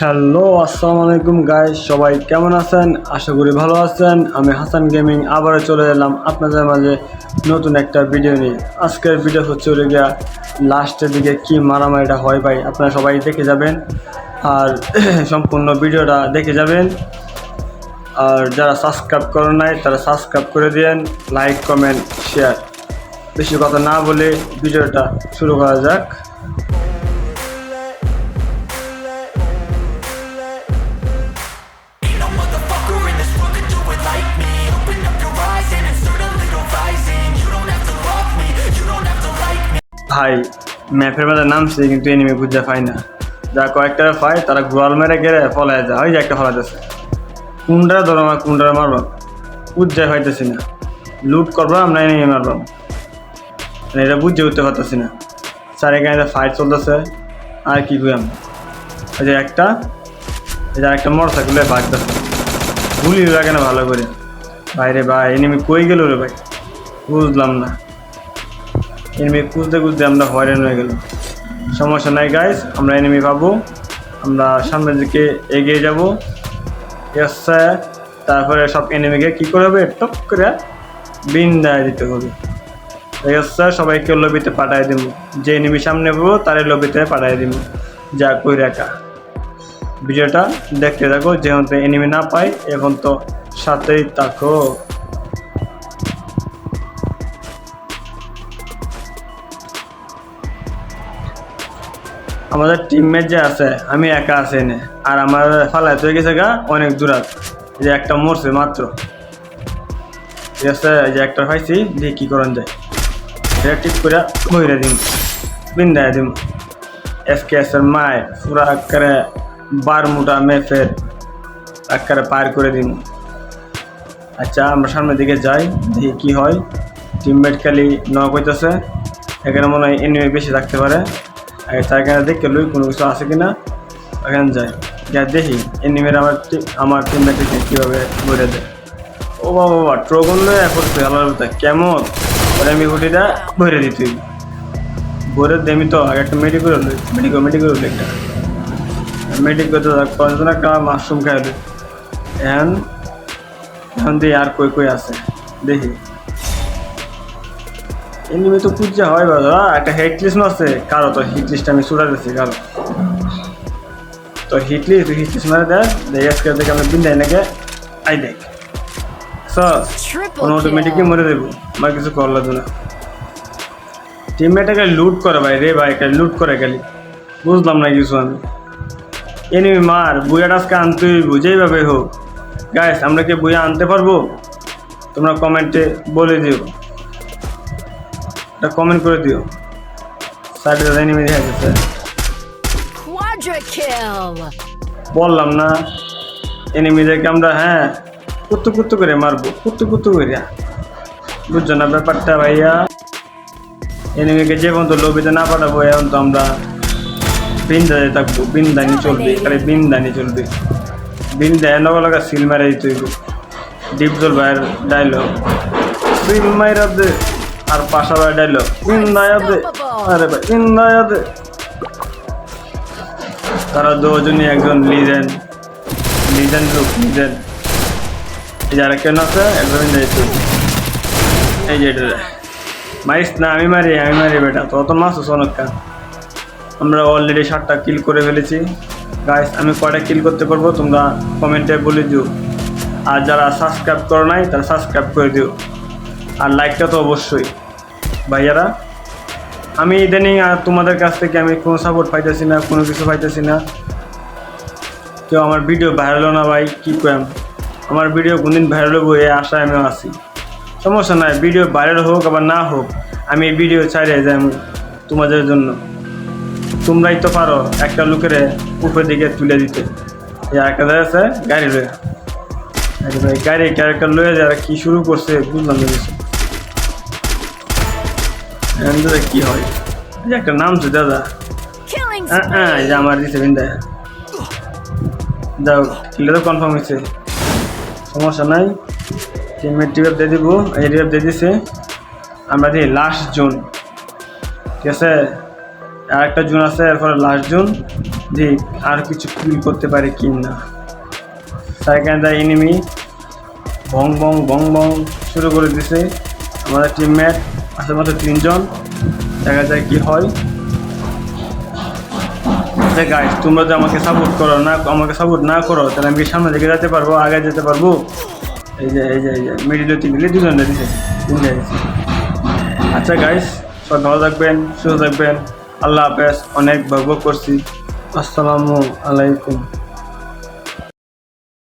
Hello, আসসালামু আলাইকুম guys সবাই কেমন আছেন? আশা করি ভালো আছেন। আমি হাসান গেমিং আবারও চলে এলাম আপনাদের মাঝে নতুন একটা ভিডিও নিয়ে। আজকের ভিডিও হচ্ছে ওই গিয়া লাস্টের দিকে কি মারামারিটা হয় ভাই, আপনারা সবাই দেখে যাবেন। আর সম্পূর্ণ ভিডিওটা দেখে যাবেন। আর যারা সাবস্ক্রাইব করেন নাই, তারা সাবস্ক্রাইব করে দিন লাইক কমেন্ট শেয়ার বেশি কথা না বলে ভিডিওটা শুরু করা যাক। ভাই, ম্যাপের মধ্যে নামছে, কিন্তু এনিমি খুঁজে পাই না। যা কয়েকটা পাই, তারা গোয়াল মেরে গেলে ফলায় যায়। ওই যে একটা ফলাইতেছে কুন্ডারা ধরো আমার কুন্ডারা মারব। বুঝতে পাইতেছি না। লুট করব, আমরা এনিমি মারবাম মানে এটা বুঝতে উঠতে পারতেছি না। স্যার এখানে ফাইট চলতেছে, আর কি করি আমি ওই যে একটা, এই যে একটা মোটর সাইকেলে বাড়তেছে গুলি লাগে না ভালো করে। বাইরে ভাই এনিমি কই গেল রে ভাই? বুঝলাম না। এনিমি খুঁজতে খুঁজতে আমরা হয়রান হয়ে গেল সমস্যা নাই গাইস আমরা এনিমি পাবো। আমরা সামনের দিকে এগিয়ে যাব। এসছে তারপরে সব এনিমিকে কী করে হবে টপ করে বিন্দায় দিতে হবে। এসছে সবাইকে লবিতে পাঠাই দিব। যে এনিমি সামনে পাবো, তারে লবিতে পাঠাই দিব। যা কই রাখা ভিডিওটা দেখতে থাকো, যেহেতু এনিমি না পাই এখন তো সাথেই থাকো। আমাদের টিমমেট যে আছে, আমি একা আছি এনে। আর আমার ফালায় হয়ে গেছে গা, অনেক দূরাত এই যে একটা মরছে মাত্র। ঠিক আছে যে একটা পাইছি দিয়ে কী করেন যায়? এটা ঠিক করে বইরে দিম। বিন্দায় দিম। এসকে এসের মায়, পুরা আকারে বার মুটা মেফের আকারে পার করে দিন আচ্ছা আমরা সামনের দিকে যাই, দেখি কি হয়। টিমমেট খালি নক হইতেছে। এখানে মনে হয় এনিমি বেশি থাকতে পারে। তার এখানে দেখে লই কোনো কিছু আছে কিনা? ওখানে যাই। যা দেখি এনিমির আমার আমার টিমমেটকে কীভাবে বলে দেয়। ও বাবা বাবা ট্রগন লয়ে করছে আল্লাহর কথা কেমন? ওরে আমি গুটিটা ভরে দিতে ভরে দেমি তো আগে একটা মেডিকেল লই মেডিকেল মেডিকেল লই একটা মেডিকেল তো কয়েকজন একটা মাশরুম খাইলে এখন এখন দিয়ে আর কই কই আছে? দেখি। এমনি তো পূজা হয় বাবা। একটা হেড লিস্ট আছে। কারও তো হিট লিস্ট আমি ছুটা দিচ্ছি কারও। তো হিট লিস্ট হিট লিস্ট মারে দেয় দেখে আজকে দেখে আমি বিন দেয় নাকি? আই দেখ। কোনো অটোমেটিকই মরে দেবো। আমার কিছু লাগবে না। টিমমেটাকে লুট করে ভাই রে ভাই একটা লুট করে গেলি বুঝলাম না কিছু আমি। এনিমি মার বুয়া আজকে আনতে হইব যেইভাবে হোক। গাইস আমরা কি বুয়া আনতে পারব? তোমরা কমেন্টে বলে দিও। একটা কমেন্ট করে দিও। সাইডে এনিমি দেখা গেছে বললাম না এনিমিদেরকে আমরা হ্যাঁ কুত্তু কুত্তু করে মারবো কুত্তু কুত্তু করে বুঝছ না ব্যাপারটা ভাইয়া? এনিমিকে যে পর্যন্ত লবিতে না পাঠাবো এখন তো আমরা বিন্দায় থাকব বিন্দানি চলবে খালি বিন্দানি চলবে। বিন্দায় নগা লগা সিল মারে দিতে হইব ডিপজল ভাইয়ের ডায়লগ সিল মাইরা দে। আর পাশা ভাইয়ের ডায়লগ বিন্দায় দে, আরে ভাই তারা দুজনই একজন লিজেন্ড লিজেন্ড লোক লিজেন্ড এই যারা কেন আছে একজন যাইতে এই যে এটা। মারিস না, আমি মারি আমি মারি বেটা, তো অত মাছ অনেকটা। আমরা অলরেডি ষাটটা কিল করে ফেলেছি। গাইস আমি কয়টা কিল করতে পারব? তোমরা কমেন্টে বলে দিও। আর যারা সাবস্ক্রাইব করো নাই, তারা সাবস্ক্রাইব করে দিও। আর লাইকটা তো অবশ্যই। ভাইয়ারা, আমি ইদানিং আর তোমাদের কাছ থেকে আমি কোনো সাপোর্ট পাইতেছি না, কোনো কিছু পাইতেছি না। কেউ আমার ভিডিও ভাইরাল না ভাই, কী করাম আমার ভিডিও কোনদিন ভাইরাল হব এই আশায় আমি আছি। সমস্যা নাই ভিডিও ভাইরাল হোক, আবার না হোক, আমি এই ভিডিও ছাড়িয়ে যাই আমি তোমাদের জন্য। তোমরাই তো পারো একটা লোকের উপরের দিকে তুলে দিতে। একটা আছে, গাড়ি লয়ে। গাড়ি ক্যারেক্টার লয়ে যারা কি শুরু করছে, বুঝলাম না দাদা কি হয়? যে একটা নাম তো দাদা। হ্যাঁ হ্যাঁ এই যে আমার দিছে বিন্দা। যাও কিলে তো কনফার্ম হয়েছে। সমস্যা নাই। টিমমেট টিপ দিয়ে দিব এই রিপ দিয়ে দিছে। আমরা দিই লাস্ট জোন ঠিক আছে? আর একটা জুন আছে এরপরে লাস্ট জুন দেখ আর কিছু কিল করতে পারে কি না। সেকেন্ড দ্য এনিমি ভং ভং ভং ভং শুরু করে দিছে। আমাদের টিমমেট মাত্র তিনজন। দেখা যায় কি হয়? আচ্ছা গাইস তোমরা যে আমাকে সাপোর্ট করো না, আমাকে সাপোর্ট না করো, তাহলে আমি সামনে দিকে যেতে পারব আগে যেতে পারব? এই যে এই যে এই যে মিডিলে তিনগুলি দুজনে দিছে তিনটে আচ্ছা গাইস সব ভালো থাকবেন, সুস্থ থাকবেন। আল্লাহ হাফেজ, অনেক ভোগ করছি। আসসালামু আলাইকুম।